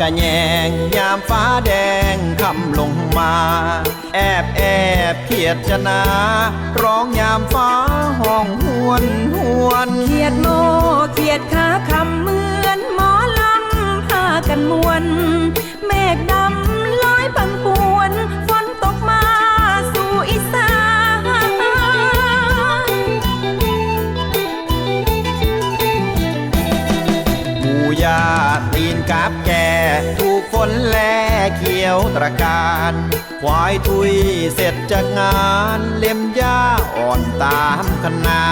กะแยง ยามฟ้าแดงคำลงมา แอบแอบเขียดจะนา ร้องยามฟ้าห้องหวนหวนเขียดโม นแลเขียวตระการควายทุยเสร็จจากงานเล็มหญ้าอ่อนตามคนา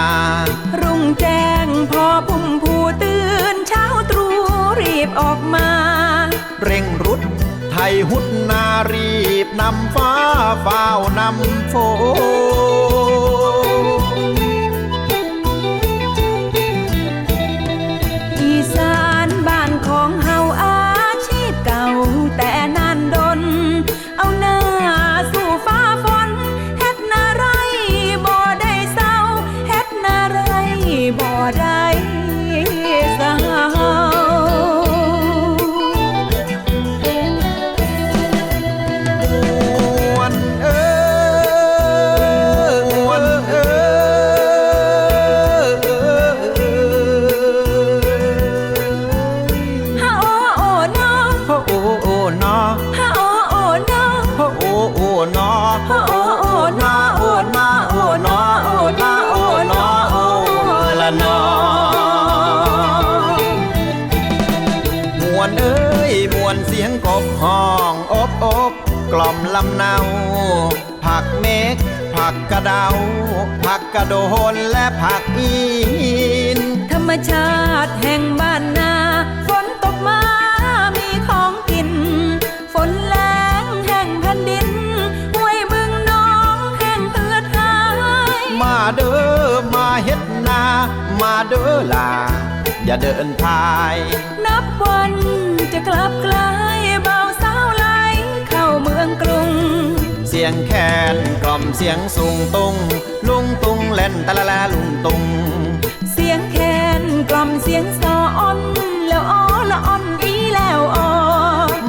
รุ่งแจ้งพอพุ่มผู้ตื่นเช้าตรู่รีบออกมา เร่งรุดไทยหุดนารีบนำฟ้าฝ้าวนำฝน กล่อมลำเนา ผักเมก ผักกระเดา ผักกระโดนและผักอีน ธรรมชาติแห่งบ้านนา ฝนตกมามีของกิน ฝนแรงแห่งแผ่นดินห้วยบึงน้องแห่งเพือดหาย มาเด้อมาเฮ็ดนา มาเด้อล่ะอย่าเดินพาย นับวันจะกลับกลา ยงแคนกล่อมเสียงสูงตุงลุงตุงเล่นตะละละลุงตุง เสียงแคนกล่อมเสียงซออ่อนแล้วอ้อละอ่อนอีแล้วอ้อ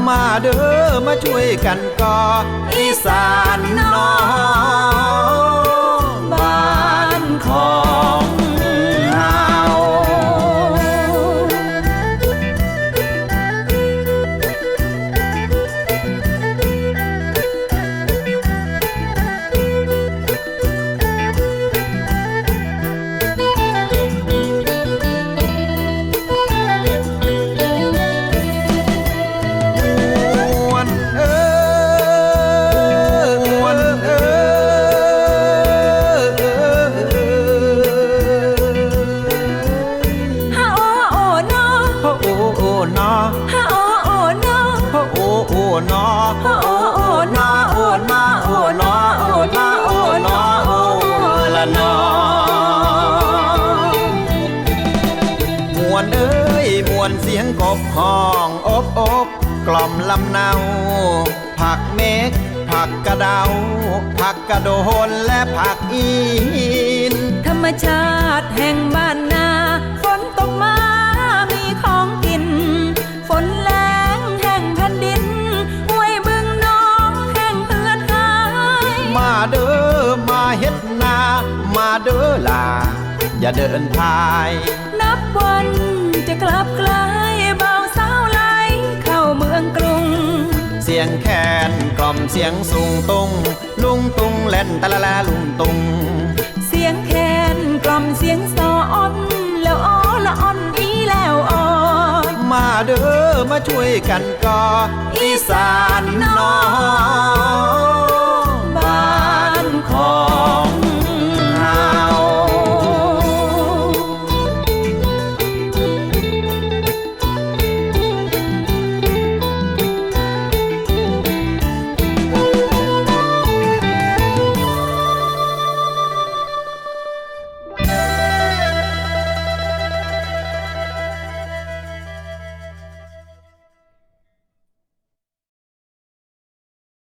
มาเด้อมาช่วยกันก่ออีสานน้อง ฮาโอโอโนโอ้โอ้โอ้นอโอ้โอ้โอ้นอโอ้นอโอ้นอโอ้นอโอ้นอโอ้ละนอมวนเอ้ยมวนเสียงกบห้องอบอบกล่อมลำเนา ผักเมกผักกระเดา ผักกระโดนและผักอีน ธรรมชาติแห่งบ้านนา ฝนตกมามีของกิน อย่าเดินพาย นับวันจะกลับกลายเบาสาวไหลเข้าเมืองกรุง เสียงแคนกล่อมเสียงสูงตุงลุงตุงเล่นตะละละลุงตุง เสียงแคนกล่อมเสียงซออ่อนแล้วอ้อละอ่อนอีแล้วอ้อมาเด้อมาช่วยกันก่ออีสานน้อง